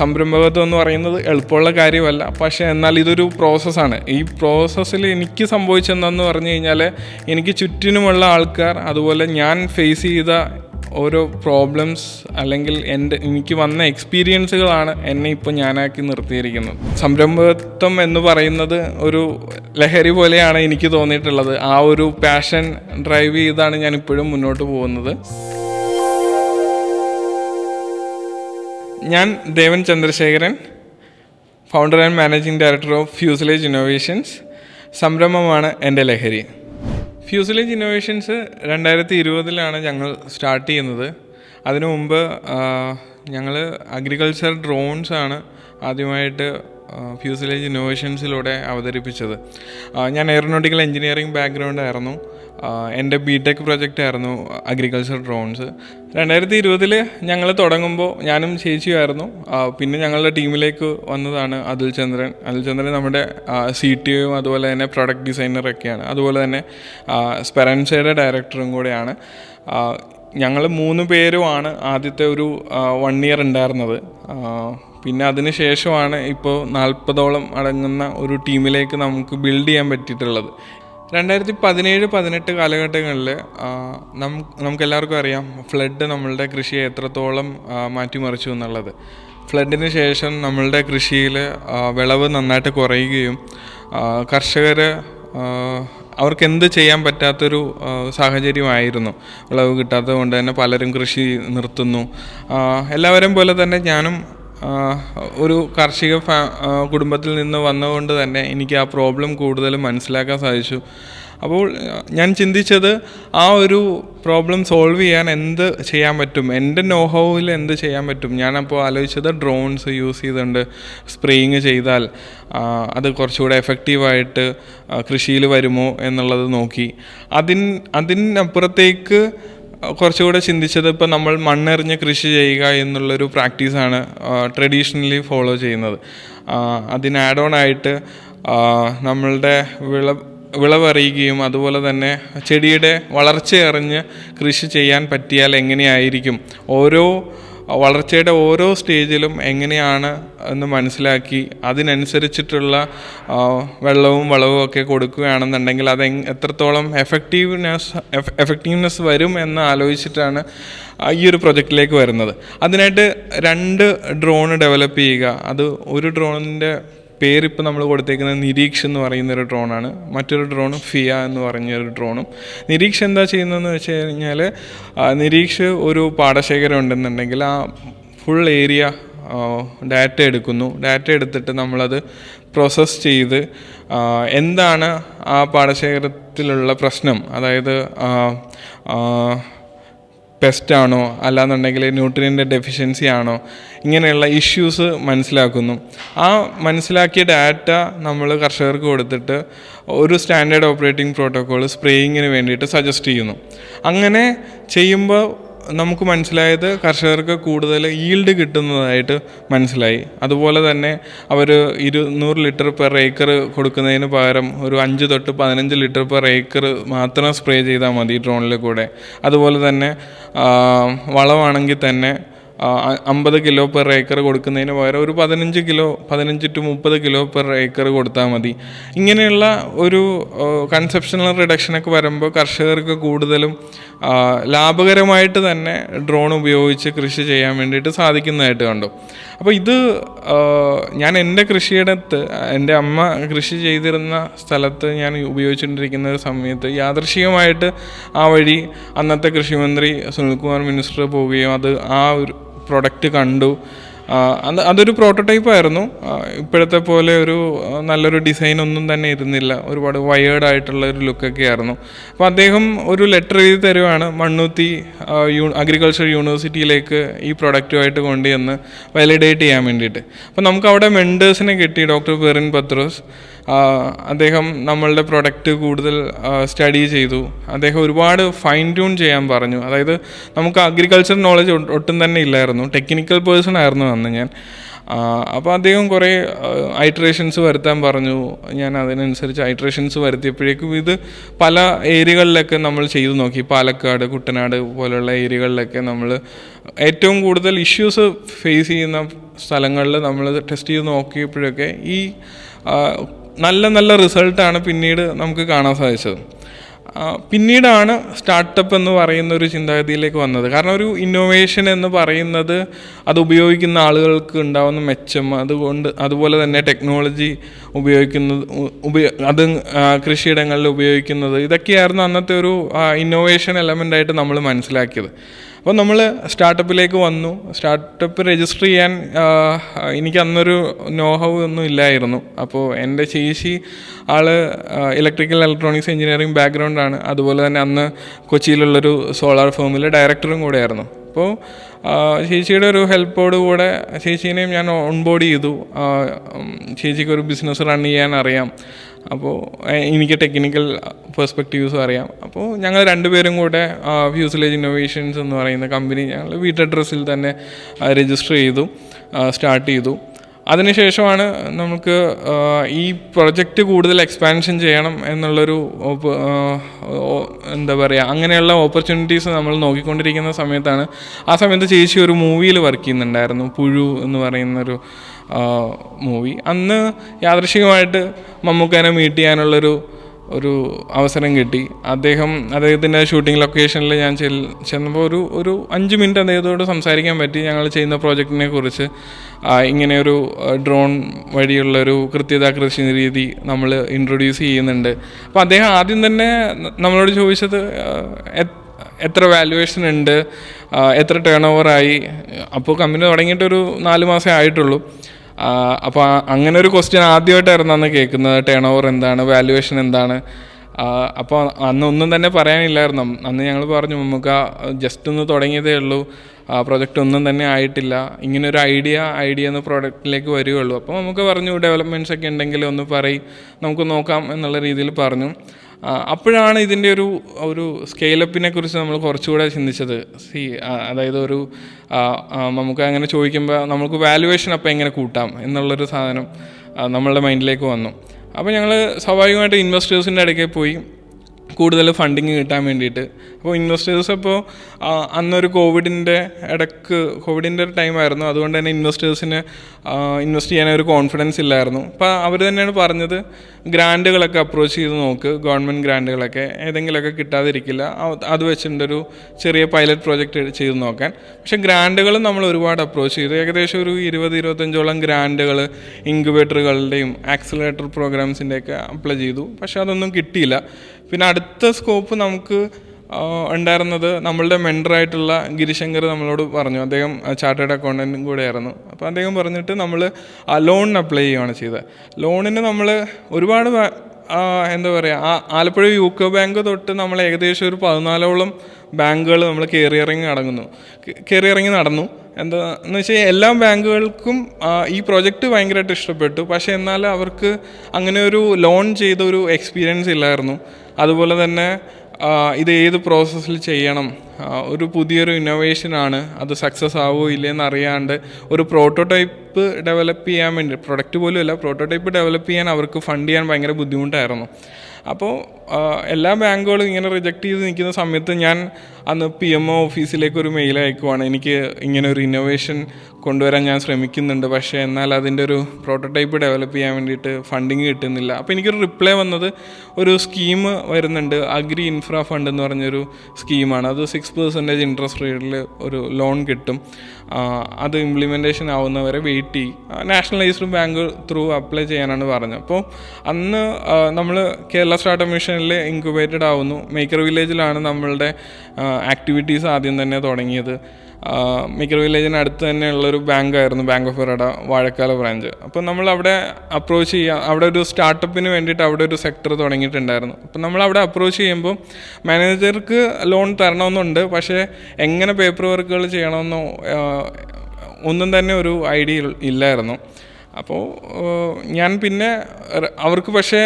സംരംഭകത്വം എന്ന് പറയുന്നത് എളുപ്പമുള്ള കാര്യമല്ല. പക്ഷേ എന്നാൽ ഇതൊരു പ്രോസസ്സാണ് ഈ പ്രോസസ്സിൽ എനിക്ക് സംഭവിച്ചെന്നു പറഞ്ഞു കഴിഞ്ഞാൽ എനിക്ക് ചുറ്റിനുമുള്ള ആൾക്കാർ അതുപോലെ ഞാൻ ഫേസ് ചെയ്ത ഓരോ പ്രോബ്ലംസ് അല്ലെങ്കിൽ എന്റെ എനിക്ക് വന്ന എക്സ്പീരിയൻസുകളാണ് എന്നെ ഇപ്പോൾ ഞാനാക്കി നിർത്തിയിരിക്കുന്നത്. സംരംഭകത്വം എന്ന് പറയുന്നത് ഒരു ലഹരി പോലെയാണ് എനിക്ക് തോന്നിയിട്ടുള്ളത്. ആ ഒരു പാഷൻ ഡ്രൈവ് ചെയ്താണ് ഞാൻ ഇപ്പോഴും മുന്നോട്ട് പോകുന്നത്. ഞാൻ Devan Chandrasekharan founder and managing director of fuselage innovations സംരംഭമാണ് എന്റെ ലഹരി. ഫ്യൂസിലേജ് ഇന്നോവേഷൻസ് രണ്ടായിരത്തി ഇരുപതിലാണ് ഞങ്ങൾ സ്റ്റാർട്ട് ചെയ്യുന്നത്. അതിനു മുമ്പ് ഞങ്ങൾ അഗ്രികൾച്ചർ ഡ്രോൺസ് ആണ് ആദ്യമായിട്ട് ഫ്യൂസിലേജ് ഇന്നോവേഷൻസിലൂടെ അവതരിപ്പിച്ചത്. ഞാൻ എയറോനോട്ടിക്കൽ എഞ്ചിനീയറിംഗ് ബാക്ക്ഗ്രൗണ്ട് ആയിരുന്നു. എന്റെ ബി ടെക് പ്രൊജക്റ്റ് ആയിരുന്നു അഗ്രികൾച്ചർ ഡ്രോൺസ് രണ്ടായിരത്തി ഇരുപതിൽ ഞങ്ങൾ തുടങ്ങുമ്പോൾ ഞാനും ചേച്ചിയായിരുന്നു പിന്നെ ഞങ്ങളുടെ ടീമിലേക്ക് വന്നതാണ് അതുൽ ചന്ദ്രൻ. അതുൽ ചന്ദ്രൻ നമ്മുടെ സി ടി ഒയും അതുപോലെ തന്നെ പ്രൊഡക്റ്റ് ഡിസൈനറൊക്കെയാണ് അതുപോലെ തന്നെ സ്പെറൻസയുടെ ഡയറക്ടറും കൂടെയാണ്. ഞങ്ങൾ മൂന്ന് പേരുമാണ് ആദ്യത്തെ ഒരു വൺ ഇയർ ഉണ്ടായിരുന്നത്. പിന്നെ അതിന് ശേഷമാണ് ഇപ്പോൾ നാൽപ്പതോളം അടങ്ങുന്ന ഒരു ടീമിലേക്ക് നമുക്ക് ബിൽഡ് ചെയ്യാൻ പറ്റിയിട്ടുള്ളത്. രണ്ടായിരത്തി പതിനേഴ് പതിനെട്ട് കാലഘട്ടങ്ങളിൽ നമുക്ക് എല്ലാവർക്കും അറിയാം ഫ്ലഡ് നമ്മളുടെ കൃഷിയെ എത്രത്തോളം മാറ്റിമറിച്ചു എന്നുള്ളത്. ഫ്ലഡിന് ശേഷം നമ്മളുടെ കൃഷിയിൽ വിളവ് നന്നായിട്ട് കുറയുകയും കർഷകർ അവർക്ക് എന്ത് ചെയ്യാൻ പറ്റാത്തൊരു സാഹചര്യമായിരുന്നു. വിളവ് കിട്ടാത്തത് കൊണ്ട് തന്നെ പലരും കൃഷി നിർത്തുന്നു. എല്ലാവരും പോലെ തന്നെ ഞാനും ഒരു കാർഷിക ഫാ കുടുംബത്തിൽ നിന്ന് വന്നതുകൊണ്ട് തന്നെ എനിക്ക് ആ പ്രോബ്ലം കൂടുതൽ മനസ്സിലാക്കാൻ സാധിച്ചു. അപ്പോൾ ഞാൻ ചിന്തിച്ചത് ആ ഒരു പ്രോബ്ലം സോൾവ് ചെയ്യാൻ എന്ത് ചെയ്യാൻ പറ്റും? എന്റെ നോഹോവിൽ എന്ത് ചെയ്യാൻ പറ്റും? ഞാനപ്പോൾ ആലോചിച്ചത് ഡ്രോൺസ് യൂസ് ചെയ്തുകൊണ്ട് സ്പ്രേയിങ് ചെയ്താൽ അത് കുറച്ചുകൂടെ എഫക്റ്റീവായിട്ട് കൃഷിയിൽ വരുമോ എന്നുള്ളത് നോക്കി. അതിൻ അതിനപ്പുറത്തേക്ക് കുറച്ചുകൂടെ ചിന്തിച്ചത് ഇപ്പോൾ നമ്മൾ മണ്ണെറിഞ്ഞ് കൃഷി ചെയ്യുക എന്നുള്ളൊരു പ്രാക്ടീസാണ് ട്രഡീഷണലി ഫോളോ ചെയ്യുന്നത്. അതിന് ആഡ് ഓൺ ആയിട്ട് നമ്മളുടെ വിള വിളവറിയുകയും അതുപോലെ തന്നെ ചെടിയുടെ വളർച്ചയറിഞ്ഞ് കൃഷി ചെയ്യാൻ പറ്റിയാൽ എങ്ങനെയായിരിക്കും? ഓരോ വളർച്ചയുടെ ഓരോ സ്റ്റേജിലും എങ്ങനെയാണ് എന്ന് മനസ്സിലാക്കി അതിനനുസരിച്ചിട്ടുള്ള വെള്ളവും വളവും ഒക്കെ കൊടുക്കുകയാണെന്നുണ്ടെങ്കിൽ അത് എത്രത്തോളം എഫക്റ്റീവ്നെസ് എഫക്റ്റീവ്നെസ് വരും എന്ന് ആലോചിച്ചിട്ടാണ് ഈ ഒരു പ്രൊജക്റ്റിലേക്ക് വരുന്നത്. അതിനായിട്ട് രണ്ട് ഡ്രോൺ ഡെവലപ്പ് ചെയ്യുക. അത് ഒരു ഡ്രോണിന്റെ പേരിപ്പോൾ നമ്മൾ കൊടുത്തേക്കുന്നത് നിരീക്ഷ എന്ന് പറയുന്ന ഒരു ഡ്രോണാണ്. മറ്റൊരു ഡ്രോണും ഫിയ എന്ന് പറഞ്ഞൊരു ഡ്രോണും. നിരീക്ഷ എന്താ ചെയ്യുന്നതെന്ന് വെച്ച് കഴിഞ്ഞാൽ നിരീക്ഷ് ഒരു പാടശേഖരം ഉണ്ടെന്നുണ്ടെങ്കിൽ ആ ഫുൾ ഏരിയ ഡാറ്റ എടുക്കുന്നു. ഡാറ്റ എടുത്തിട്ട് നമ്മളത് പ്രോസസ്സ് ചെയ്ത് എന്താണ് ആ പാടശേഖരത്തിലുള്ള പ്രശ്നം? അതായത് ആ, ആ, പെസ്റ്റ് ആണോ? അല്ലാന്നുണ്ടെങ്കിൽ ന്യൂട്രിയന്റെ ഡെഫിഷ്യൻസി ആണോ? ഇങ്ങനെയുള്ള ഇഷ്യൂസ് മനസ്സിലാക്കുന്നു. ആ മനസ്സിലാക്കിയ ഡാറ്റ നമ്മൾ കർഷകർക്ക് കൊടുത്തിട്ട് ഒരു സ്റ്റാൻഡേർഡ് ഓപ്പറേറ്റിംഗ് പ്രോട്ടോക്കോൾ സ്പ്രേയിങ്ങിന് വേണ്ടിയിട്ട് സജസ്റ്റ് ചെയ്യുന്നു. അങ്ങനെ ചെയ്യുമ്പോൾ നമുക്ക് മനസ്സിലായത് കർഷകർക്ക് കൂടുതൽ ഈൽഡ് കിട്ടുന്നതായിട്ട് മനസ്സിലായി. അതുപോലെ തന്നെ അവർ ഇരുന്നൂറ് ലിറ്റർ പെർ ഏക്കർ കൊടുക്കുന്നതിന് പകരം ഒരു അഞ്ച് തൊട്ട് പതിനഞ്ച് ലിറ്റർ പെർ ഏക്കർ മാത്രം സ്പ്രേ ചെയ്താൽ മതി ഡ്രോണിൽ കൂടെ. അതുപോലെ തന്നെ വളമാണെങ്കിൽ തന്നെ അമ്പത് കിലോ പെർ ഏക്കർ കൊടുക്കുന്നതിന് പകരം ഒരു പതിനഞ്ച് കിലോ പതിനഞ്ച് ടു മുപ്പത് കിലോ പെർ ഏക്കർ കൊടുത്താൽ മതി. ഇങ്ങനെയുള്ള ഒരു കൺസെപ്ഷണൽ റിഡക്ഷനൊക്കെ വരുമ്പോൾ കർഷകർക്ക് കൂടുതലും ലാഭകരമായിട്ട് തന്നെ ഡ്രോൺ ഉപയോഗിച്ച് കൃഷി ചെയ്യാൻ വേണ്ടിയിട്ട് സാധിക്കുന്നതായിട്ട് കണ്ടു. അപ്പോൾ ഇത് ഞാൻ എന്റെ കൃഷിയിടത്ത് എന്റെ അമ്മ കൃഷി ചെയ്തിരുന്ന സ്ഥലത്ത് ഞാൻ ഉപയോഗിച്ചുകൊണ്ടിരിക്കുന്ന ഒരു സമയത്ത് യാദൃശികമായിട്ട് ആ വഴി അന്നത്തെ കൃഷിമന്ത്രി സുനിൽകുമാർ മിനിസ്റ്റർ പോവുകയും അത് ആ ഒരു പ്രൊഡക്റ്റ് കണ്ടു. അത് അതൊരു പ്രോട്ടോടൈപ്പ് ആയിരുന്നു. ഇപ്പോഴത്തെ പോലെ ഒരു നല്ലൊരു ഡിസൈൻ ഒന്നും തന്നെ ഇരുന്നില്ല. ഒരുപാട് വയേർഡ് ആയിട്ടുള്ള ഒരു ലുക്കൊക്കെ ആയിരുന്നു. അപ്പോൾ അദ്ദേഹം ഒരു ലെറ്റർ എഴുതി തരുവാണ് മണ്ണൂത്തി യൂ അഗ്രികൾച്ചർ യൂണിവേഴ്സിറ്റിയിലേക്ക് ഈ പ്രൊഡക്റ്റുമായിട്ട് കൊണ്ടുവന്ന് വാലിഡേറ്റ് ചെയ്യാൻ വേണ്ടിയിട്ട്. അപ്പോൾ നമുക്ക് അവിടെ മെൻഡേഴ്സിനെ കിട്ടി ഡോക്ടർ പെറിൻ പത്രോസ്. അദ്ദേഹം നമ്മളുടെ പ്രൊഡക്റ്റ് കൂടുതൽ സ്റ്റഡി ചെയ്തു. അദ്ദേഹം ഒരുപാട് ഫൈൻ ട്യൂൺ ചെയ്യാൻ പറഞ്ഞു. അതായത് നമുക്ക് അഗ്രികൾച്ചർ നോളജ് ഒട്ടും തന്നെ ഇല്ലായിരുന്നു. ടെക്നിക്കൽ പേഴ്സൺ ആയിരുന്നു അന്ന് ഞാൻ. അപ്പോൾ അദ്ദേഹം കുറേ ഐട്രേഷൻസ് വരുത്താൻ പറഞ്ഞു. ഞാൻ അതിനനുസരിച്ച് ഐട്രേഷൻസ് വരുത്തിയപ്പോഴേക്കും ഇത് പല ഏരിയകളിലൊക്കെ നമ്മൾ ചെയ്തു നോക്കി. പാലക്കാട് കുട്ടനാട് പോലുള്ള ഏരിയകളിലൊക്കെ നമ്മൾ ഏറ്റവും കൂടുതൽ ഇഷ്യൂസ് ഫേസ് ചെയ്യുന്ന സ്ഥലങ്ങളിൽ നമ്മൾ ടെസ്റ്റ് ചെയ്ത് നോക്കിയപ്പോഴൊക്കെ ഈ നല്ല നല്ല റിസൾട്ടാണ് പിന്നീട് നമുക്ക് കാണാൻ സാധിച്ചത്. പിന്നീടാണ് സ്റ്റാർട്ടപ്പ് എന്ന് പറയുന്ന ഒരു ചിന്താഗതിയിലേക്ക് വന്നത്. കാരണം ഒരു ഇന്നോവേഷൻ എന്ന് പറയുന്നത് അത് ഉപയോഗിക്കുന്ന ആളുകൾക്ക് ഉണ്ടാകുന്ന മെച്ചം അതുകൊണ്ട് അതുപോലെ തന്നെ ടെക്നോളജി ഉപയോഗിക്കുന്നത് ഉപയോഗ ഉപയോ അത് കൃഷിയിടങ്ങളിൽ ഉപയോഗിക്കുന്നത് ഇതൊക്കെയായിരുന്നു അന്നത്തെ ഒരു ഇന്നോവേഷൻ എലമെന്റായിട്ട് നമ്മൾ മനസ്സിലാക്കിയത്. അപ്പോൾ നമ്മൾ സ്റ്റാർട്ടപ്പിലേക്ക് വന്നു. സ്റ്റാർട്ടപ്പ് രജിസ്റ്റർ ചെയ്യാൻ എനിക്ക് അന്നൊരു നോഹവ് ഒന്നും ഇല്ലായിരുന്നു. അപ്പോൾ എന്റെ ചേച്ചി ആൾ ഇലക്ട്രിക്കൽ ഇലക്ട്രോണിക്സ് എഞ്ചിനീയറിംഗ് ബാക്ക്ഗ്രൗണ്ടാണ് അതുപോലെ തന്നെ അന്ന് കൊച്ചിയിലുള്ളൊരു സോളാർ ഫേമിലെ ഡയറക്ടറും കൂടെയായിരുന്നു. അപ്പോൾ ചേച്ചിയുടെ ഒരു ഹെൽപ്പോട് കൂടെ ചേച്ചീനെയും ഞാൻ ഓൺബോർഡ് ചെയ്തു. ചേച്ചിക്ക് ഒരു ബിസിനസ് റൺ ചെയ്യാൻ അറിയാം. അപ്പോൾ എനിക്ക് ടെക്നിക്കൽ പെർസ്പെക്റ്റീവ്സും അറിയാം. അപ്പോൾ ഞങ്ങൾ രണ്ടുപേരും കൂടെ ഫ്യൂസിലേജ് ഇന്നോവേഷൻസ് എന്ന് പറയുന്ന കമ്പനി ഞങ്ങൾ വീട്ടഡ്രസ്സിൽ തന്നെ രജിസ്റ്റർ ചെയ്തു സ്റ്റാർട്ട് ചെയ്തു. അതിനുശേഷമാണ് നമുക്ക് ഈ പ്രൊജക്റ്റ് കൂടുതൽ എക്സ്പാൻഷൻ ചെയ്യണം എന്നുള്ളൊരു എന്താ പറയുക അങ്ങനെയുള്ള ഓപ്പർച്യൂണിറ്റീസ് നമ്മൾ നോക്കിക്കൊണ്ടിരിക്കുന്ന സമയത്താണ് ആ സമയത്ത് ചേച്ചി ഒരു മൂവിയിൽ വർക്ക് ചെയ്യുന്നുണ്ടായിരുന്നു. പുഴു എന്ന് പറയുന്നൊരു മൂവി അന്ന് യാദൃശികമായിട്ട് മമ്മൂക്കാനെ മീറ്റ് ചെയ്യാനുള്ളൊരു ഒരു അവസരം കിട്ടി. അദ്ദേഹം അദ്ദേഹത്തിന്റെ ഷൂട്ടിംഗ് ലൊക്കേഷനിൽ ഞാൻ ചെന്നപ്പോൾ ഒരു ഒരു അഞ്ച് മിനിറ്റ് അദ്ദേഹത്തോട് സംസാരിക്കാൻ പറ്റി. ഞങ്ങൾ ചെയ്യുന്ന പ്രോജക്റ്റിനെ കുറിച്ച്. ഇങ്ങനെയൊരു ഡ്രോൺ വഴിയുള്ളൊരു കൃത്യത കൃഷി രീതി നമ്മൾ ഇൻട്രൊഡ്യൂസ് ചെയ്യുന്നുണ്ട്. അപ്പോൾ അദ്ദേഹം ആദ്യം തന്നെ നമ്മളോട് ചോദിച്ചത് എത്ര വാല്യുവേഷൻ ഉണ്ട്? എത്ര ടേൺ ഓവറായി അപ്പോൾ കമ്പനി തുടങ്ങിയിട്ടൊരു നാല് മാസമേ ആയിട്ടുള്ളൂ. അപ്പോൾ അങ്ങനെ ഒരു ക്വസ്റ്റ്യൻ ആദ്യമായിട്ടായിരുന്നു അന്ന് കേൾക്കുന്നത്. ടേൺ ഓവർ എന്താണ്? വാല്യുവേഷൻ എന്താണ്? അപ്പോൾ അന്ന് ഒന്നും തന്നെ പറയാനില്ലായിരുന്നു. അന്ന് ഞങ്ങൾ പറഞ്ഞു നമുക്ക് ജസ്റ്റ് ഒന്ന് തുടങ്ങിയതേ ഉള്ളൂ. പ്രൊജക്റ്റ് ഒന്നും തന്നെ ആയിട്ടില്ല. ഇങ്ങനെ ഒരു ഐഡിയ ഐഡിയ എന്ന പ്രോഡക്റ്റിലേക്ക് വരികയുള്ളൂ അപ്പോൾ നമുക്ക് പറഞ്ഞു ഡെവലപ്മെന്റ്സ് ഒക്കെ ഉണ്ടെങ്കിൽ ഒന്ന് പറയും. നമുക്ക് നോക്കാം എന്നുള്ള രീതിയിൽ പറഞ്ഞു. അപ്പോഴാണ് ഇതിന്റെ ഒരു ഒരു സ്കെയിലപ്പിനെ കുറിച്ച് നമ്മൾ കുറച്ചുകൂടെ ചിന്തിച്ചത്. സി അതായത് ഒരു നമുക്ക് അങ്ങനെ ചോദിക്കുമ്പോൾ നമുക്ക് വാലുവേഷൻ അപ്പോൾ എങ്ങനെ കൂട്ടാം എന്നുള്ളൊരു സാധനം നമ്മളുടെ മൈൻഡിലേക്ക് വന്നു. അപ്പോൾ ഞങ്ങൾ സ്വാഭാവികമായിട്ട് ഇൻവെസ്റ്റേഴ്സിന്റെ ഇടയ്ക്ക് പോയി. കൂടുതൽ ഫണ്ടിങ് കിട്ടാൻ വേണ്ടിയിട്ട്. അപ്പോൾ ഇൻവെസ്റ്റേഴ്സ് അപ്പോൾ അന്നൊരു കോവിഡിന്റെ ഇടയ്ക്ക് കോവിഡിന്റെ ഒരു ടൈമായിരുന്നു അതുകൊണ്ട് തന്നെ ഇൻവെസ്റ്റേഴ്സിന് ഇൻവെസ്റ്റ് ചെയ്യാൻ ഒരു കോൺഫിഡൻസ് ഇല്ലായിരുന്നു. അപ്പോൾ അവർ തന്നെയാണ് പറഞ്ഞത് ഗ്രാൻഡുകളൊക്കെ അപ്രോച്ച് ചെയ്ത് നോക്ക് ഗവൺമെന്റ് ഗ്രാൻഡുകളൊക്കെ ഏതെങ്കിലുമൊക്കെ കിട്ടാതിരിക്കില്ല. അത് വെച്ചിട്ടൊരു ചെറിയ പൈലറ്റ് പ്രോജക്റ്റ് ചെയ്ത് നോക്കാൻ. പക്ഷേ ഗ്രാൻഡുകൾ നമ്മൾ ഒരുപാട് അപ്രോച്ച് ചെയ്തു. ഏകദേശം ഒരു ഇരുപത് ഇരുപത്തഞ്ചോളം ഗ്രാൻഡുകൾ ഇൻക്യുബേറ്ററുകളുടെയും ആക്സിലേറ്റർ പ്രോഗ്രാംസിന്റെയൊക്കെ അപ്ലൈ ചെയ്തു. പക്ഷേ അതൊന്നും കിട്ടിയില്ല. പിന്നെ അടുത്ത സ്കോപ്പ് നമുക്ക് ഉണ്ടായിരുന്നത് നമ്മളുടെ മെൻഡറായിട്ടുള്ള ഗിരിശങ്കർ നമ്മളോട് പറഞ്ഞു. അദ്ദേഹം ചാർട്ടേഡ് അക്കൗണ്ടന്റും കൂടെ ആയിരുന്നു അപ്പോൾ അദ്ദേഹം പറഞ്ഞിട്ട് നമ്മൾ ആ ലോണിന് അപ്ലൈ ചെയ്യുകയാണ് ചെയ്തത്. ലോണിന് നമ്മൾ ഒരുപാട് എന്താ പറയുക ആ ആലപ്പുഴ യൂക്കോ ബാങ്ക് തൊട്ട് നമ്മൾ ഏകദേശം ഒരു പതിനാലോളം ബാങ്കുകൾ നമ്മൾ കയറി ഇറങ്ങി നടങ്ങുന്നു കയറി ഇറങ്ങി നടന്നു. എന്താ എന്ന് വെച്ചാൽ എല്ലാ ബാങ്കുകൾക്കും ഈ പ്രൊജക്റ്റ് ഭയങ്കരമായിട്ട് ഇഷ്ടപ്പെട്ടു. പക്ഷേ എന്നാൽ അവർക്ക് അങ്ങനെ ഒരു ലോൺ ചെയ്ത ഒരു എക്സ്പീരിയൻസ് ഇല്ലായിരുന്നു. അതുപോലെ തന്നെ ഇത് ഏത് പ്രോസസ്സിൽ ചെയ്യണം? ഒരു പുതിയൊരു ഇന്നോവേഷനാണ് അത് സക്സസ് ആവുമോ ഇല്ലയെന്ന് അറിയാണ്ട് ഒരു പ്രോട്ടോടൈപ്പ് ഡെവലപ്പ് ചെയ്യാൻ വേണ്ടി പ്രൊഡക്റ്റ് പോലും അല്ല പ്രോട്ടോടൈപ്പ് ഡെവലപ്പ് ചെയ്യാൻ അവർക്ക് ഫണ്ട് ചെയ്യാൻ ഭയങ്കര ബുദ്ധിമുട്ടായിരുന്നു. അപ്പോൾ എല്ലാ ബാങ്കുകളും ഇങ്ങനെ റിജക്റ്റ് ചെയ്ത് നിൽക്കുന്ന സമയത്ത് ഞാൻ അന്ന് പി എം ഒ ഓഫീസിലേക്ക് ഒരു മെയിൽ അയക്കുവാണ്. എനിക്ക് ഇങ്ങനെ ഒരു ഇന്നോവേഷൻ കൊണ്ടുവരാൻ ഞാൻ ശ്രമിക്കുന്നുണ്ട്. പക്ഷേ എന്നാൽ അതിന്റെ ഒരു പ്രോട്ടോടൈപ്പ് ഡെവലപ്പ് ചെയ്യാൻ വേണ്ടിയിട്ട് ഫണ്ടിങ് കിട്ടുന്നില്ല. അപ്പോൾ എനിക്കൊരു റിപ്ലൈ വന്നത് ഒരു സ്കീം വരുന്നുണ്ട്. അഗ്രി ഇൻഫ്ര ഫണ്ട് എന്ന് പറഞ്ഞൊരു സ്കീമാണ് അത് സിക്സ് പെർസെന്റേജ് ഇൻട്രസ്റ്റ് റേറ്റിൽ ഒരു ലോൺ കിട്ടും. അത് ഇംപ്ലിമെന്റേഷൻ ആവുന്നവരെ വെയിറ്റ് ചെയ്യും. നാഷണലൈസ്ഡ് ബാങ്ക് ത്രൂ അപ്ലൈ ചെയ്യാനാണ് പറഞ്ഞത്. അപ്പോൾ അന്ന് നമ്മൾ കേരള സ്റ്റാർട്ടപ്പ് മിഷനിൽ ഇൻക്യുബേറ്റഡ് ആവുന്നു. മേക്കർ വില്ലേജിലാണ് നമ്മളുടെ ആക്ടിവിറ്റീസ് ആദ്യം തന്നെ തുടങ്ങിയത്. മേക്കർ വില്ലേജിന് അടുത്ത് തന്നെയുള്ളൊരു ബാങ്കായിരുന്നു bank of Baroda Vazhakkala branch. അപ്പോൾ നമ്മൾ അവിടെ അപ്രോച്ച് ചെയ്യുക അവിടെ ഒരു സ്റ്റാർട്ടപ്പിന് വേണ്ടിയിട്ട് അവിടെ ഒരു സെക്ടർ തുടങ്ങിയിട്ടുണ്ടായിരുന്നു. അപ്പോൾ നമ്മൾ അവിടെ അപ്രോച്ച് ചെയ്യുമ്പോൾ മാനേജർക്ക് ലോൺ തരണമെന്നുണ്ട്. പക്ഷേ എങ്ങനെ പേപ്പർ വർക്കുകൾ ചെയ്യണമെന്നോ ഒന്നും തന്നെ ഒരു ഐഡിയ ഇല്ലായിരുന്നു. അപ്പോൾ ഞാൻ പിന്നെ അവർക്ക് പക്ഷേ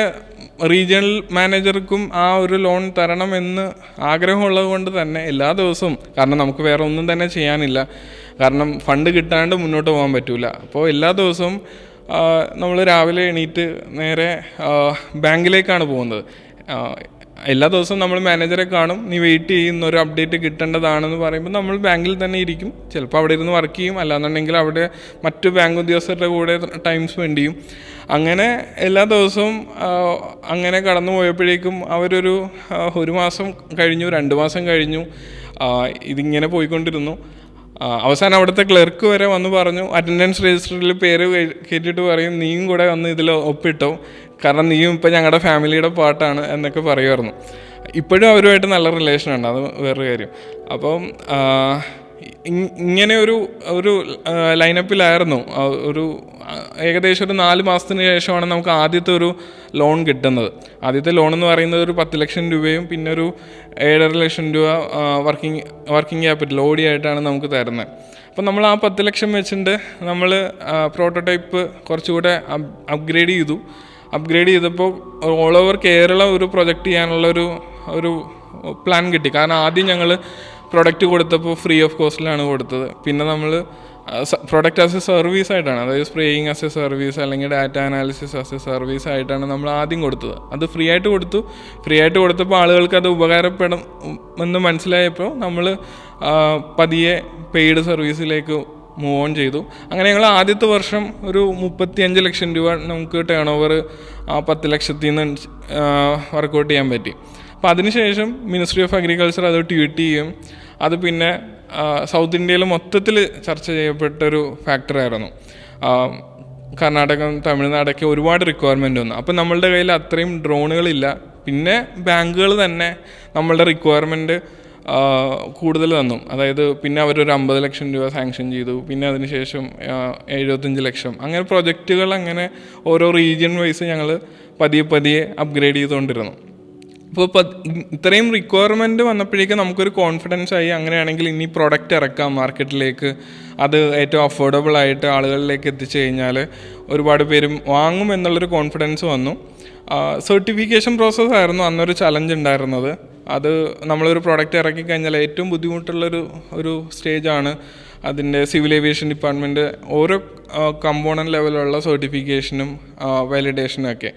റീജിയണൽ മാനേജർക്കും ആ ഒരു ലോൺ തരണം എന്ന് ആഗ്രഹമുള്ളത് കൊണ്ട് തന്നെ എല്ലാ ദിവസവും കാരണം നമുക്ക് വേറെ ഒന്നും തന്നെ ചെയ്യാനില്ല. കാരണം ഫണ്ട് കിട്ടാണ്ട് മുന്നോട്ട് പോകാൻ പറ്റില്ല അപ്പോൾ എല്ലാ ദിവസവും നമ്മൾ രാവിലെ എണീറ്റ് നേരെ ബാങ്കിലേക്കാണ് പോകുന്നത്. എല്ലാ ദിവസവും നമ്മൾ മാനേജറെ കാണും. നീ വെയിറ്റ് ചെയ്യുന്ന ഒരു അപ്ഡേറ്റ് കിട്ടേണ്ടതാണെന്ന് പറയുമ്പോൾ നമ്മൾ ബാങ്കിൽ തന്നെ ഇരിക്കും. ചിലപ്പോൾ അവിടെ ഇരുന്ന് വർക്ക് ചെയ്യും. അല്ലാന്നുണ്ടെങ്കിൽ അവിടെ മറ്റു ബാങ്ക് ഉദ്യോഗസ്ഥരുടെ കൂടെ ടൈം സ്പെൻഡ് ചെയ്യും. അങ്ങനെ എല്ലാ ദിവസവും അങ്ങനെ കടന്നു പോയപ്പോഴേക്കും അവരൊരു ഒരു മാസം കഴിഞ്ഞു രണ്ട് മാസം കഴിഞ്ഞു. ഇതിങ്ങനെ പോയിക്കൊണ്ടിരുന്നു. അവസാനം അവിടുത്തെ ക്ലർക്ക് വരെ വന്ന് പറഞ്ഞു അറ്റൻഡൻസ് രജിസ്റ്ററിൽ പേര് കയറ്റിയിട്ട് പറയും. നീയും കൂടെ വന്ന് ഇതിൽ ഒപ്പിട്ടോ. കാരണം നീയും ഇപ്പം ഞങ്ങളുടെ ഫാമിലിയുടെ പാട്ടാണ് എന്നൊക്കെ പറയുമായിരുന്നു. ഇപ്പോഴും അവരുമായിട്ട് നല്ല റിലേഷൻ ഉണ്ട്. അത് വേറൊരു കാര്യം. അപ്പം ഇങ്ങനെ ഒരു ഒരു ലൈനപ്പിലായിരുന്നു ഒരു ഏകദേശം ഒരു നാല് മാസത്തിന് ശേഷമാണ് നമുക്ക് ആദ്യത്തെ ഒരു ലോൺ കിട്ടുന്നത്. ആദ്യത്തെ ലോൺ എന്ന് പറയുന്നത് ഒരു പത്ത് ലക്ഷം രൂപയും പിന്നെ ഒരു ഏഴര ലക്ഷം രൂപ വർക്കിംഗ് വർക്കിംഗ് ക്യാപിറ്റൽ ഓടി ആയിട്ടാണ് നമുക്ക് തരുന്നത്. അപ്പം നമ്മൾ ആ പത്ത് ലക്ഷം വെച്ചിട്ട് നമ്മൾ പ്രോട്ടോടൈപ്പ് കുറച്ചുകൂടെ അപ്ഗ്രേഡ് ചെയ്തു. അപ്ഗ്രേഡ് ചെയ്തപ്പോൾ ഓൾ ഓവർ കേരള ഒരു പ്രൊജക്റ്റ് ചെയ്യാനുള്ള ഒരു ഒരു പ്ലാൻ കിട്ടി. കാരണം ആദ്യം ഞങ്ങൾ പ്രൊഡക്റ്റ് കൊടുത്തപ്പോൾ ഫ്രീ ഓഫ് കോസ്റ്റിലാണ് കൊടുത്തത്. പിന്നെ നമ്മൾ പ്രൊഡക്റ്റ് ആസ് എ സർവീസ് ആയിട്ടാണ് അതായത് സ്പ്രേയിങ് ആസ് എ സർവീസ് അല്ലെങ്കിൽ data analysis as a service ആയിട്ടാണ് നമ്മൾ ആദ്യം കൊടുത്തത്. അത് ഫ്രീ ആയിട്ട് കൊടുത്തു. ഫ്രീ ആയിട്ട് കൊടുത്തപ്പോൾ ആളുകൾക്ക് അത് ഉപകാരപ്പെടും എന്ന് മനസ്സിലായപ്പോൾ നമ്മൾ പതിയെ പെയ്ഡ് സർവീസിലേക്ക് മൂവ് ഓൺ ചെയ്തു. അങ്ങനെ ഞങ്ങൾ ആദ്യത്തെ വർഷം ഒരു മുപ്പത്തി അഞ്ച് ലക്ഷം രൂപ നമുക്ക് ടേൺ ഓവർ ആ പത്ത് ലക്ഷത്തിൽ നിന്ന് വർക്കൗട്ട് ചെയ്യാൻ പറ്റി. അപ്പോൾ അതിനുശേഷം മിനിസ്ട്രി ഓഫ് അഗ്രികൾച്ചർ അത് ട്വീറ്റ് ചെയ്യും. അത് പിന്നെ സൗത്ത് ഇന്ത്യയിൽ മൊത്തത്തിൽ ചർച്ച ചെയ്യപ്പെട്ടൊരു ഫാക്ടറായിരുന്നു കർണാടകം തമിഴ്നാടൊക്കെ ഒരുപാട് റിക്വയർമെന്റ് വന്നു. അപ്പോൾ നമ്മളുടെ കയ്യിൽ അത്രയും ഡ്രോണുകളില്ല പിന്നെ ബാങ്കുകൾ തന്നെ നമ്മളുടെ റിക്വയർമെന്റ് കൂടുതൽ തന്നു. അതായത് പിന്നെ അവരൊരു അമ്പത് ലക്ഷം രൂപ സാങ്ഷൻ ചെയ്തു. പിന്നെ അതിനുശേഷം എഴുപത്തഞ്ച് ലക്ഷം. അങ്ങനെ പ്രൊജക്റ്റുകൾ അങ്ങനെ ഓരോ റീജിയൻ വൈസ് ഞങ്ങൾ പതിയെ പതിയെ അപ്ഗ്രേഡ് ചെയ്തുകൊണ്ടിരുന്നു. അപ്പോൾ ഇത്രയും റിക്വയർമെന്റ് വന്നപ്പോഴേക്കും നമുക്കൊരു കോൺഫിഡൻസ് ആയി അങ്ങനെയാണെങ്കിൽ ഇനി പ്രൊഡക്റ്റ് ഇറക്കാം. മാർക്കറ്റിലേക്ക് അത് ഏറ്റവും അഫോർഡബിൾ ആയിട്ട് ആളുകളിലേക്ക് എത്തിച്ചു കഴിഞ്ഞാൽ ഒരുപാട് പേരും വാങ്ങും എന്നുള്ളൊരു കോൺഫിഡൻസ് വന്നു. സർട്ടിഫിക്കേഷൻ പ്രോസസ്സ് ആയിരുന്നു അന്നൊരു ചലഞ്ച് ഉണ്ടായിരുന്നത്. അത് നമ്മളൊരു പ്രോഡക്റ്റ് ഇറക്കി കഴിഞ്ഞാൽ ഏറ്റവും ബുദ്ധിമുട്ടുള്ളൊരു ഒരു സ്റ്റേജാണ് അതിന്റെ സിവിൽ ഏവിയേഷൻ ഡിപ്പാർട്ട്മെന്റ് ഓരോ കമ്പോണന്റ് ലെവലുള്ള സർട്ടിഫിക്കേഷനും വാലിഡേഷനും ഒക്കെ.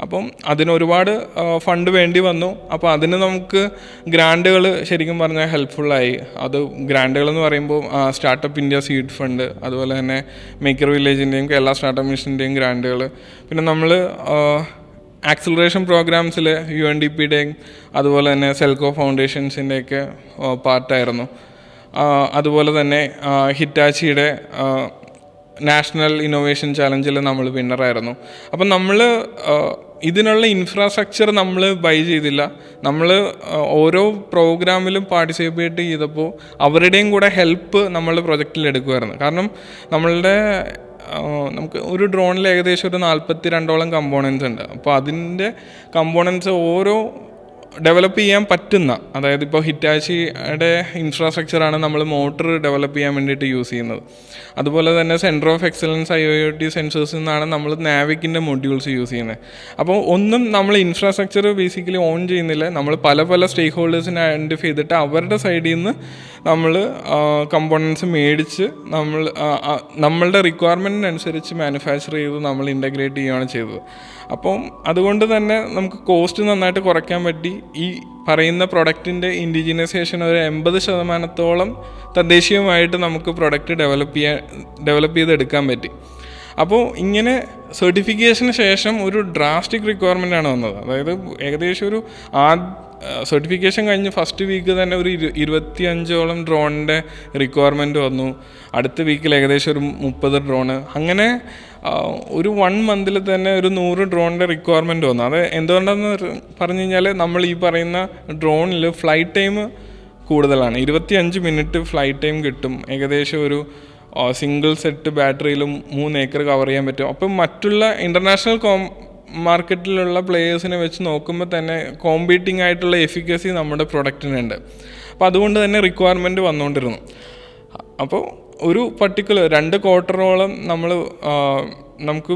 അപ്പം അതിന് ഒരുപാട് ഫണ്ട് വേണ്ടി വന്നു. അപ്പോൾ അതിന് നമുക്ക് ഗ്രാൻഡുകൾ ശരിക്കും പറഞ്ഞാൽ ഹെൽപ്ഫുള്ളായി അത് ഗ്രാൻഡുകൾ എന്ന് പറയുമ്പോൾ സ്റ്റാർട്ടപ്പ് ഇന്ത്യ സീഡ് ഫണ്ട് അതുപോലെ തന്നെ മേക്കർ വില്ലേജിന്റെയും കേരള സ്റ്റാർട്ടപ്പ് മിഷന്റെയും ഗ്രാൻഡുകൾ പിന്നെ നമ്മൾ ആക്സിലറേഷൻ പ്രോഗ്രാംസിൽ യു എൻ ഡി പിയുടെയും അതുപോലെ തന്നെ സെൽക്കോ ഫൗണ്ടേഷൻസിന്റെയൊക്കെ പാർട്ടായിരുന്നു അതുപോലെ തന്നെ ഹിറ്റാച്ചിയുടെ നാഷണൽ ഇന്നോവേഷൻ ചാലഞ്ചിൽ നമ്മൾ വിന്നറായിരുന്നു അപ്പം നമ്മൾ ഇതിനുള്ള ഇൻഫ്രാസ്ട്രക്ചർ നമ്മൾ ബൈ ചെയ്തില്ല. നമ്മൾ ഓരോ പ്രോഗ്രാമിലും പാർട്ടിസിപ്പേറ്റ് ചെയ്തപ്പോൾ അവരുടെയും കൂടെ ഹെൽപ്പ് നമ്മൾ പ്രൊജക്റ്റിൽ എടുക്കുമായിരുന്നു കാരണം നമ്മളുടെ നമുക്ക് ഒരു ഡ്രോണിൽ ഏകദേശം ഒരു നാൽപ്പത്തി രണ്ടോളം കമ്പോണൻസ് ഉണ്ട്. അപ്പോൾ അതിന്റെ കമ്പോണൻസ് ഓരോ ഡെവലപ്പ് ചെയ്യാൻ പറ്റുന്ന അതായത് ഇപ്പോൾ ഹിറ്റാച്ചിയുടെ ഇൻഫ്രാസ്ട്രക്ചറാണ് നമ്മൾ മോട്ടർ ഡെവലപ്പ് ചെയ്യാൻ വേണ്ടിയിട്ട് യൂസ് ചെയ്യുന്നത്. അതുപോലെ തന്നെ centre of excellence I O T സെൻസേഴ്സിൽ നിന്നാണ് നമ്മൾ നാവിക്കിന്റെ മൊഡ്യൂൾസ് യൂസ് ചെയ്യുന്നത്. അപ്പോൾ ഒന്നും നമ്മൾ ഇൻഫ്രാസ്ട്രക്ചർ ബേസിക്കലി ഓൺ ചെയ്യുന്നില്ല. നമ്മൾ പല പല സ്റ്റേക്ക് ഹോൾഡേഴ്സിനെ ഐഡന്റിഫൈ ചെയ്തിട്ട് അവരുടെ സൈഡിൽ നിന്ന് നമ്മൾ കമ്പോണൻസ് മേടിച്ച് നമ്മൾ നമ്മളുടെ റിക്വയർമെന്റിനനുസരിച്ച് മാനുഫാക്ചർ ചെയ്ത് നമ്മൾ ഇന്റഗ്രേറ്റ് ചെയ്യുകയാണ് ചെയ്തത്. അപ്പം അതുകൊണ്ട് തന്നെ നമുക്ക് കോസ്റ്റ് നന്നായിട്ട് കുറയ്ക്കാൻ പറ്റി. ഈ പറയുന്ന പ്രൊഡക്റ്റിന്റെ ഇൻഡിജിനൈസേഷൻ ഒരു എൺപത് ശതമാനത്തോളം തദ്ദേശീയമായിട്ട് നമുക്ക് പ്രൊഡക്റ്റ് ഡെവലപ്പ് ചെയ്യാൻ ഡെവലപ്പ് ചെയ്തെടുക്കാൻ പറ്റി. അപ്പോൾ ഇങ്ങനെ സർട്ടിഫിക്കേഷന് ശേഷം ഒരു ഡ്രാസ്റ്റിക് റിക്വയർമെന്റ് ആണ് വന്നത്. അതായത് ഏകദേശം ഒരു ആ സർട്ടിഫിക്കേഷൻ കഴിഞ്ഞ് ഫസ്റ്റ് വീക്ക് തന്നെ ഒരു ഇരു ഇരുപത്തി അഞ്ചോളം ഡ്രോണിന്റെ റിക്വയർമെന്റ് വന്നു. അടുത്ത വീക്കിൽ ഏകദേശം ഒരു മുപ്പത് ഡ്രോണ് അങ്ങനെ ഒരു വൺ മന്തിൽ തന്നെ ഒരു നൂറ് ഡ്രോണിന്റെ റിക്വയർമെന്റ് വന്നു. അത് എന്തുകൊണ്ടാണെന്ന് പറഞ്ഞു കഴിഞ്ഞാൽ നമ്മൾ ഈ പറയുന്ന ഡ്രോണിൽ ഫ്ലൈറ്റ് ടൈം കൂടുതലാണ്. ഇരുപത്തി അഞ്ച് മിനിറ്റ് ഫ്ലൈറ്റ് ടൈം കിട്ടും. ഏകദേശം ഒരു സിംഗിൾ സെറ്റ് ബാറ്ററിയിലും മൂന്ന് ഏക്കർ കവർ ചെയ്യാൻ പറ്റും. അപ്പം മറ്റുള്ള ഇന്റർനാഷണൽ കോം മാർക്കറ്റിലുള്ള പ്ലേയേഴ്സിനെ വെച്ച് നോക്കുമ്പോൾ തന്നെ കോമ്പീറ്റിംഗ് ആയിട്ടുള്ള എഫിക്കസി നമ്മുടെ പ്രൊഡക്റ്റിനുണ്ട് അപ്പോൾ അതുകൊണ്ട് തന്നെ റിക്വയർമെന്റ് വന്നുകൊണ്ടിരുന്നു അപ്പോൾ ഒരു പർട്ടിക്കുലർ രണ്ട് ക്വാർട്ടറോളം നമ്മൾ നമുക്ക്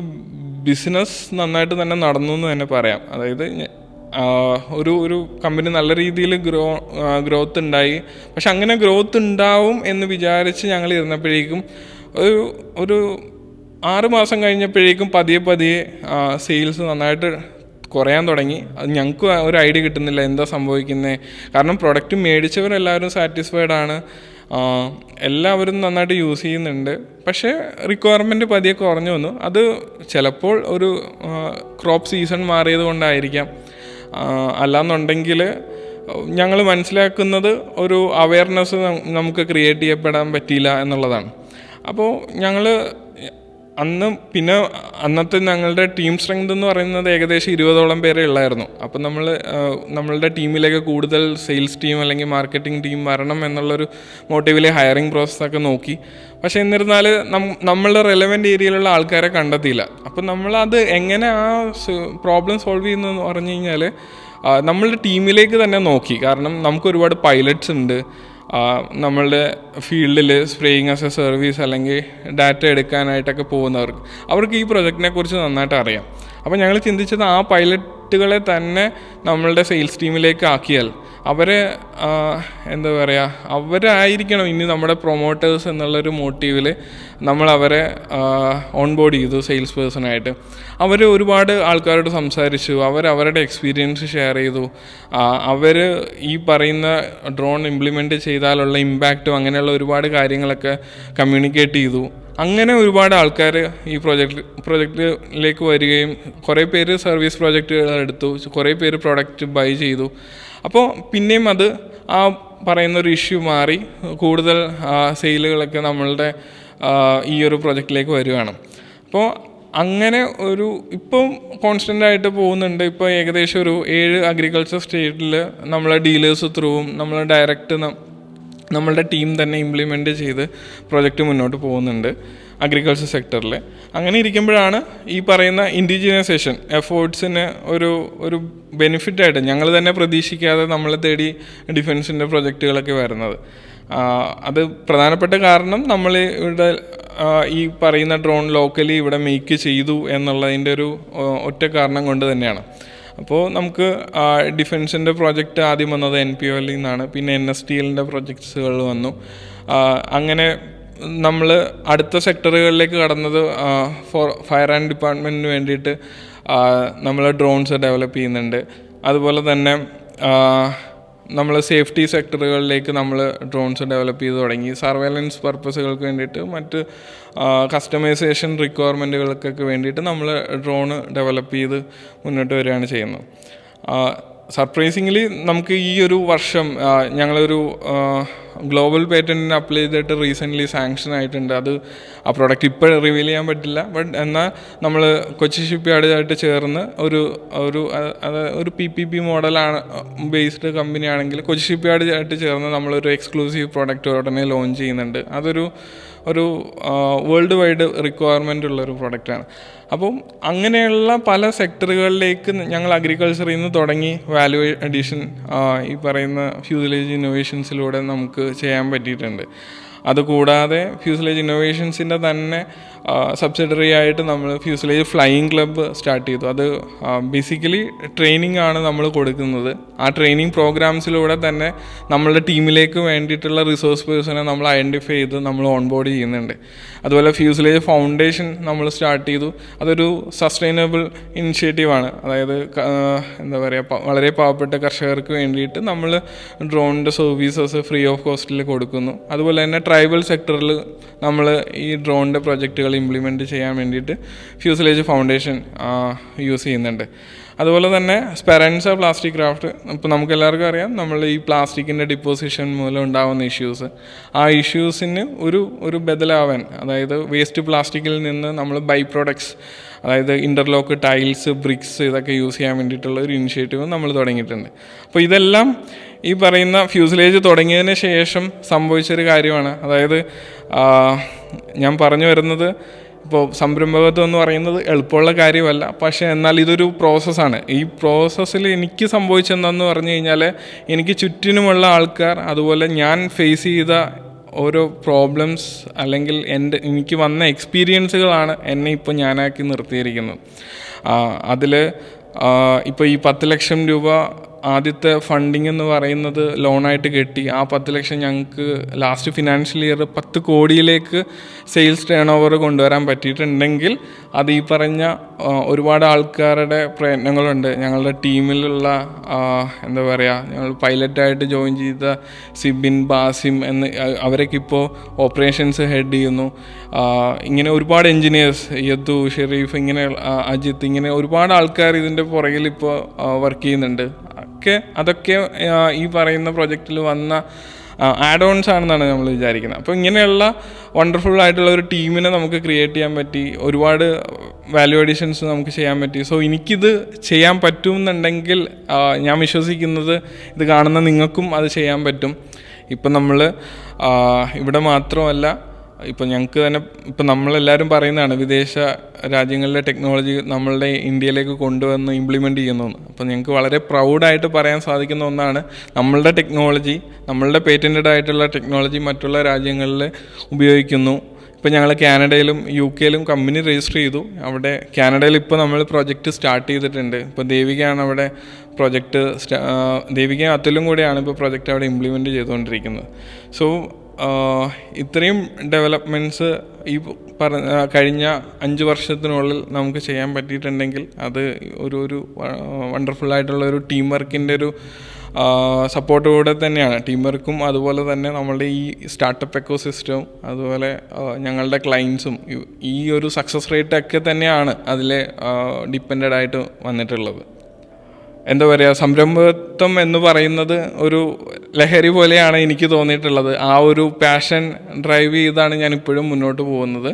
ബിസിനസ് നന്നായിട്ട് തന്നെ നടന്നു എന്ന് തന്നെ പറയാം. അതായത് ഒരു ഒരു കമ്പനി നല്ല രീതിയിൽ ഗ്രോ ഗ്രോത്ത് ഉണ്ടായി. പക്ഷെ അങ്ങനെ ഗ്രോത്ത് ഉണ്ടാവും എന്ന് വിചാരിച്ച് ഞങ്ങൾ ഇരുന്നപ്പോഴേക്കും ഒരു ഒരു ആറ് മാസം കഴിഞ്ഞപ്പോഴേക്കും പതിയെ പതിയെ സെയിൽസ് നന്നായിട്ട് കുറയാൻ തുടങ്ങി. അത് ഞങ്ങൾക്ക് ഒരു ഐഡിയ കിട്ടുന്നില്ല എന്താ സംഭവിക്കുന്നത് കാരണം പ്രൊഡക്റ്റ് മേടിച്ചവരെല്ലാവരും സാറ്റിസ്ഫൈഡ് ആണ്. എല്ലാവരും നന്നായിട്ട് യൂസ് ചെയ്യുന്നുണ്ട്. പക്ഷേ റിക്വയർമെന്റ് പതിയെ കുറഞ്ഞു വന്നു. അത് ചിലപ്പോൾ ഒരു ക്രോപ്പ് സീസൺ മാറിയത് കൊണ്ടായിരിക്കാം. അല്ലാന്നുണ്ടെങ്കിൽ ഞങ്ങൾ മനസ്സിലാക്കുന്നത് ഒരു അവയർനെസ് നമുക്ക് ക്രിയേറ്റ് ചെയ്യപ്പെടാൻ പറ്റിയില്ല എന്നുള്ളതാണ്. അപ്പോൾ ഞങ്ങൾ അന്ന് പിന്നെ അന്നത്തെ ഞങ്ങളുടെ ടീം സ്ട്രെങ്ത് എന്ന് പറയുന്നത് ഏകദേശം ഇരുപതോളം പേരെ ഉള്ളായിരുന്നു. അപ്പം നമ്മൾ നമ്മളുടെ ടീമിലേക്ക് കൂടുതൽ സെയിൽസ് ടീം അല്ലെങ്കിൽ മാർക്കറ്റിംഗ് ടീം വരണം എന്നുള്ളൊരു മോട്ടീവിലെ ഹയറിംഗ് പ്രോസസ്സൊക്കെ നോക്കി. പക്ഷേ എന്നിരുന്നാൽ നമ്മളുടെ റെലവെന്റ് ഏരിയയിലുള്ള ആൾക്കാരെ കണ്ടെത്തിയില്ല. അപ്പം നമ്മളത് എങ്ങനെ ആ പ്രോബ്ലം സോൾവ് ചെയ്യുന്നതെന്ന് പറഞ്ഞു കഴിഞ്ഞാൽ നമ്മളുടെ ടീമിലേക്ക് തന്നെ നോക്കി. കാരണം നമുക്ക് ഒരുപാട് പൈലറ്റ്സ് ഉണ്ട്. നമ്മളുടെ ഫീൽഡിൽ സ്പ്രേയിങ് ആസ് എ സർവീസ് അല്ലെങ്കിൽ ഡാറ്റ എടുക്കാനായിട്ടൊക്കെ പോകുന്നവർക്ക് അവർക്ക് ഈ പ്രൊജക്റ്റിനെ കുറിച്ച് നന്നായിട്ട് അറിയാം. അപ്പോൾ ഞങ്ങൾ ചിന്തിച്ചത് ആ പൈലറ്റുകളെ തന്നെ നമ്മളുടെ സെയിൽസ് ടീമിലേക്ക് ആക്കിയാൽ അവരെ എന്താ പറയുക അവരായിരിക്കണം ഇനി നമ്മുടെ പ്രൊമോട്ടേഴ്സ് എന്നുള്ളൊരു മോട്ടീവിൽ നമ്മൾ അവരെ ഓൺബോർഡ് ചെയ്തു സെയിൽസ് പേഴ്സണായിട്ട് അവർ ഒരുപാട് ആൾക്കാരോട് സംസാരിച്ചു അവർ അവരുടെ എക്സ്പീരിയൻസ് ഷെയർ ചെയ്തു. അവർ ഈ പറയുന്ന ഡ്രോൺ ഇംപ്ലിമെന്റ് ചെയ്താലുള്ള ഇമ്പാക്റ്റും അങ്ങനെയുള്ള ഒരുപാട് കാര്യങ്ങളൊക്കെ കമ്മ്യൂണിക്കേറ്റ് ചെയ്തു. അങ്ങനെ ഒരുപാട് ആൾക്കാർ ഈ പ്രൊജക്റ്റ് പ്രൊജക്റ്റിലേക്ക് വരികയും കുറേ പേര് സർവീസ് പ്രൊജക്റ്റുകൾ എടുത്തു കുറേ പേര് പ്രൊഡക്റ്റ് ബൈ ചെയ്തു. അപ്പോൾ പിന്നെയും അത് ആ പറയുന്ന ഒരു ഇഷ്യൂ മാറി. കൂടുതൽ സെയിലുകളൊക്കെ നമ്മളുടെ ഈ ഒരു പ്രൊജക്റ്റിലേക്ക് വരികയാണ് അപ്പോൾ അങ്ങനെ ഒരു ഇപ്പം കോൺസ്റ്റന്റ് ആയിട്ട് പോകുന്നുണ്ട്. ഇപ്പോൾ ഏകദേശം ഒരു ഏഴ് അഗ്രികൾച്ചർ സ്റ്റേറ്റിൽ നമ്മളെ ഡീലേഴ്സ് ത്രൂവും നമ്മൾ ഡയറക്റ്റ് നമ്മളുടെ ടീം തന്നെ ഇംപ്ലിമെന്റ് ചെയ്ത് പ്രൊജക്റ്റ് മുന്നോട്ട് പോകുന്നുണ്ട്. അഗ്രികൾച്ചർ സെക്ടറിൽ അങ്ങനെ ഇരിക്കുമ്പോഴാണ് ഈ പറയുന്ന ഇൻഡിജിനൈസേഷൻ എഫേർട്സിന് ഒരു ഒരു ബെനിഫിറ്റായിട്ട് ഞങ്ങൾ തന്നെ പ്രതീക്ഷിക്കാതെ നമ്മൾ തേടി ഡിഫൻസിന്റെ പ്രൊജക്റ്റുകളൊക്കെ വരുന്നത്. അത് പ്രധാനപ്പെട്ട കാരണം നമ്മൾ ഇവിടെ ഈ പറയുന്ന ഡ്രോൺ ലോക്കലി ഇവിടെ മേക്ക് ചെയ്തു എന്നുള്ളതിന്റെ ഒരു ഒറ്റ കാരണം കൊണ്ട് തന്നെയാണ്. അപ്പോൾ നമുക്ക് ഡിഫൻസിന്റെ പ്രോജക്റ്റ് ആദ്യം വന്നത് എൻ പി ഒയിൽ നിന്നാണ്. പിന്നെ എൻ എസ് ടി എല്ലിന്റെ പ്രൊജക്ട്സുകൾ വന്നു. അങ്ങനെ നമ്മൾ അടുത്ത സെക്ടറുകളിലേക്ക് കടന്നത് ഫോർ ഫയർ ആൻഡ് ഡിപ്പാർട്ട്മെന്റിന് വേണ്ടിയിട്ട് നമ്മൾ ഡ്രോൺസ് ഡെവലപ്പ് ചെയ്യുന്നുണ്ട്. അതുപോലെ തന്നെ നമ്മൾ സേഫ്റ്റി സെക്ടറുകളിലേക്ക് നമ്മൾ ഡ്രോൺസ് ഡെവലപ്പ് ചെയ്ത് തുടങ്ങി. സർവൈലൻസ് പർപ്പസുകൾക്ക് വേണ്ടിയിട്ട് മറ്റ് കസ്റ്റമൈസേഷൻ റിക്വയർമെന്റുകൾക്കൊക്കെ വേണ്ടിയിട്ട് നമ്മൾ ഡ്രോണ് ഡെവലപ്പ് ചെയ്ത് മുന്നോട്ട് വരികയാണ് ചെയ്യുന്നത്. സർപ്രൈസിംഗ്ലി നമുക്ക് ഈ ഒരു വർഷം ഞങ്ങളൊരു ഗ്ലോബൽ പേറ്റന്റിന് അപ്ലൈ ചെയ്തിട്ട് റീസെന്റ്ലി സാങ്ഷൻ ആയിട്ടുണ്ട്. അത് ആ പ്രോഡക്റ്റ് ഇപ്പോൾ റിവീൽ ചെയ്യാൻ പറ്റില്ല. ബട്ട് എന്നാൽ നമ്മൾ കൊച്ചി ഷിപ്പ് യാർഡുമായിട്ട് ചേർന്ന് ഒരു ഒരു ഒരു പി പി പി മോഡലാണ് ബേസ്ഡ് കമ്പനി ആണെങ്കിൽ കൊച്ചി ഷിപ്പ് യാർഡുമായിട്ട് ചേർന്ന് നമ്മളൊരു എക്സ്ക്ലൂസീവ് പ്രോഡക്റ്റ് ഉടനെ ലോഞ്ച് ചെയ്യുന്നുണ്ട്. അതൊരു ഒരു വേൾഡ് വൈഡ് റിക്വയർമെന്റ് ഉള്ളൊരു പ്രൊഡക്റ്റാണ് അപ്പം അങ്ങനെയുള്ള പല സെക്ടറുകളിലേക്ക് ഞങ്ങൾ അഗ്രികൾച്ചറിൽ നിന്ന് തുടങ്ങി വാല്യൂ അഡീഷൻ ഈ പറയുന്ന ഫ്യൂസിലേജ് ഇന്നോവേഷൻസിലൂടെ നമുക്ക് ചെയ്യാൻ പറ്റിയിട്ടുണ്ട്. അതുകൂടാതെ ഫ്യൂസിലേജ് ഇന്നോവേഷൻസിന്റെ തന്നെ സബ്സിഡറി ആയിട്ട് നമ്മൾ ഫ്യൂസിലേജ് ഫ്ലൈയിങ് ക്ലബ്ബ് സ്റ്റാർട്ട് ചെയ്തു. അത് ബേസിക്കലി ട്രെയിനിങ് ആണ് നമ്മൾ കൊടുക്കുന്നത്. ആ ട്രെയിനിങ് പ്രോഗ്രാംസിലൂടെ തന്നെ നമ്മളുടെ ടീമിലേക്ക് വേണ്ടിയിട്ടുള്ള റിസോഴ്സ് പേഴ്സണെ നമ്മൾ ഐഡന്റിഫൈ ചെയ്ത് നമ്മൾ ഓൺബോർഡ് ചെയ്യുന്നുണ്ട്. അതുപോലെ ഫ്യൂസിലേജ് ഫൗണ്ടേഷൻ നമ്മൾ സ്റ്റാർട്ട് ചെയ്തു. അതൊരു സസ്റ്റൈനബിൾ ഇനിഷ്യേറ്റീവാണ് അതായത് എന്താ പറയുക വളരെ പാവപ്പെട്ട കർഷകർക്ക് വേണ്ടിയിട്ട് നമ്മൾ ഡ്രോണിന്റെ സർവീസസ് ഫ്രീ ഓഫ് കോസ്റ്റിൽ കൊടുക്കുന്നു. അതുപോലെ തന്നെ ട്രൈബൽ സെക്ടറിൽ നമ്മൾ ഈ ഡ്രോണിന്റെ പ്രൊജക്റ്റുകൾ ഇംപ്ലിമെന്റ് ചെയ്യാൻ വേണ്ടിയിട്ട് ഫ്യൂസിലേജ് ഫൗണ്ടേഷൻ യൂസ് ചെയ്യുന്നുണ്ട്. അതുപോലെ തന്നെ സ്പെറൻസ പ്ലാസ്റ്റിക് ക്രാഫ്റ്റ് ഇപ്പോൾ നമുക്ക് എല്ലാവർക്കും അറിയാം നമ്മൾ ഈ പ്ലാസ്റ്റിക്കിന്റെ ഡിപ്പോസിഷൻ മൂലം ഉണ്ടാകുന്ന ഇഷ്യൂസ് ആ ഇഷ്യൂസിന് ഒരു ഒരു ബദലാവാൻ അതായത് വേസ്റ്റ് പ്ലാസ്റ്റിക്കിൽ നിന്ന് നമ്മൾ ബൈ പ്രോഡക്ട്സ് അതായത് ഇന്റർലോക്ക് ടൈൽസ് ബ്രിക്സ് ഇതൊക്കെ യൂസ് ചെയ്യാൻ വേണ്ടിയിട്ടുള്ള ഒരു ഇനിഷ്യേറ്റീവ് നമ്മൾ തുടങ്ങിയിട്ടുണ്ട്. അപ്പോൾ ഇതെല്ലാം ഈ പറയുന്ന ഫ്യൂസിലേജ് തുടങ്ങിയതിന് ശേഷം സംഭവിച്ചൊരു കാര്യമാണ്. അതായത് ഞാൻ പറഞ്ഞു വരുന്നത് ഇപ്പോൾ സംരംഭകത്വം എന്ന് പറയുന്നത് എളുപ്പമുള്ള കാര്യമല്ല. പക്ഷേ എന്നാൽ ഇതൊരു പ്രോസസ്സാണ്. ഈ പ്രോസസ്സിൽ എനിക്ക് സംഭവിച്ചെന്നു പറഞ്ഞു കഴിഞ്ഞാൽ എനിക്ക് ചുറ്റിനുമുള്ള ആൾക്കാർ അതുപോലെ ഞാൻ ഫേസ് ചെയ്ത ഓരോ പ്രോബ്ലംസ് അല്ലെങ്കിൽ എന്റെ എനിക്ക് വന്ന എക്സ്പീരിയൻസുകളാണ് എന്നെ ഇപ്പോൾ ഞാനാക്കി നിർത്തിയിരിക്കുന്നത്. അതിൽ ഇപ്പോൾ ഈ പത്ത് ലക്ഷം രൂപ ആദ്യത്തെ ഫണ്ടിങ് എന്ന് പറയുന്നത് ലോണായിട്ട് കെട്ടി. ആ പത്ത് ലക്ഷം ഞങ്ങൾക്ക് ലാസ്റ്റ് ഫിനാൻഷ്യൽ ഇയർ പത്ത് കോടിയിലേക്ക് സെയിൽസ് ടേൺ ഓവർ കൊണ്ടുവരാൻ പറ്റിയിട്ടുണ്ടെങ്കിൽ അത് ഈ പറഞ്ഞ ഒരുപാട് ആൾക്കാരുടെ പ്രയത്നങ്ങളുണ്ട്. ഞങ്ങളുടെ ടീമിലുള്ള എന്താ പറയുക ഞങ്ങൾ പൈലറ്റായിട്ട് ജോയിൻ ചെയ്ത സിബിൻ ബാസിം എന്ന് അവരൊക്കെ ഇപ്പോൾ ഓപ്പറേഷൻസ് ഹെഡ് ചെയ്യുന്നു. ഇങ്ങനെ ഒരുപാട് എൻജിനീയേഴ്സ് യദു ഷെരീഫ് ഇങ്ങനെ അജിത്ത് ഇങ്ങനെ ഒരുപാട് ആൾക്കാർ ഇതിന്റെ പുറകിൽ ഇപ്പോൾ വർക്ക് ചെയ്യുന്നുണ്ട്. ഒക്കെ അതൊക്കെ ഈ പറയുന്ന പ്രൊജക്റ്റിൽ വന്ന ആഡ് ഓൺസ് ആണെന്നാണ് നമ്മൾ വിചാരിക്കുന്നത്. അപ്പോൾ ഇങ്ങനെയുള്ള വണ്ടർഫുൾ ആയിട്ടുള്ള ഒരു ടീമിനെ നമുക്ക് ക്രിയേറ്റ് ചെയ്യാൻ പറ്റി ഒരുപാട് വാല്യൂ അഡീഷൻസ് നമുക്ക് ചെയ്യാൻ പറ്റി. സോ എനിക്കിത് ചെയ്യാൻ പറ്റുമെന്നുണ്ടെങ്കിൽ ഞാൻ വിശ്വസിക്കുന്നത് ഇത് കാണുന്ന നിങ്ങൾക്കും അത് ചെയ്യാൻ പറ്റും. ഇപ്പം നമ്മൾ ഇവിടെ മാത്രമല്ല ഇപ്പം ഞങ്ങൾക്ക് തന്നെ ഇപ്പം നമ്മളെല്ലാവരും പറയുന്നതാണ് വിദേശ രാജ്യങ്ങളിലെ ടെക്നോളജി നമ്മളുടെ ഇന്ത്യയിലേക്ക് കൊണ്ടുവന്ന് ഇംപ്ലിമെന്റ് ചെയ്യുന്നതെന്ന് അപ്പം ഞങ്ങൾക്ക് വളരെ പ്രൗഡായിട്ട് പറയാൻ സാധിക്കുന്ന ഒന്നാണ് നമ്മളുടെ ടെക്നോളജി നമ്മളുടെ പേറ്റന്റഡ് ആയിട്ടുള്ള ടെക്നോളജി മറ്റുള്ള രാജ്യങ്ങളിൽ ഉപയോഗിക്കുന്നു. ഇപ്പം ഞങ്ങൾ കാനഡയിലും യു കെയിലും കമ്പനി രജിസ്റ്റർ ചെയ്തു. അവിടെ കാനഡയിൽ ഇപ്പോൾ നമ്മൾ പ്രൊജക്റ്റ് സ്റ്റാർട്ട് ചെയ്തിട്ടുണ്ട്. ഇപ്പോൾ ദേവികയാണ് അവിടെ പ്രൊജക്റ്റ് ദേവികയും അത്തലും കൂടെയാണ് ഇപ്പോൾ പ്രൊജക്റ്റ് അവിടെ ഇംപ്ലിമെന്റ് ചെയ്തുകൊണ്ടിരിക്കുന്നത്. സോ ഇത്രയും ഡെവലപ്മെന്റ്സ് ഈ പറഞ്ഞ കഴിഞ്ഞ അഞ്ച് വർഷത്തിനുള്ളിൽ നമുക്ക് ചെയ്യാൻ പറ്റിയിട്ടുണ്ടെങ്കിൽ അത് ഒരു ഒരു വണ്ടർഫുൾ ആയിട്ടുള്ള ഒരു ടീം വർക്കിന്റെ ഒരു സപ്പോർട്ടോടെ തന്നെയാണ്. ടീം വർക്കും അതുപോലെ തന്നെ നമ്മളുടെ ഈ സ്റ്റാർട്ടപ്പ് എക്കോ സിസ്റ്റവും അതുപോലെ ഞങ്ങളുടെ ക്ലയൻസും ഈ ഒരു സക്സസ് റേറ്റ് ഒക്കെ തന്നെയാണ് അതിൽ ഡിപ്പെൻഡ് ആയിട്ട് വന്നിട്ടുള്ളത്. എന്താ പറയുക സംരംഭത്വം എന്ന് പറയുന്നത് ഒരു ലഹരി പോലെയാണ് എനിക്ക് തോന്നിയിട്ടുള്ളത്. ആ ഒരു പാഷൻ ഡ്രൈവ് ചെയ്താണ് ഞാൻ ഇപ്പോഴും മുന്നോട്ട് പോകുന്നത്.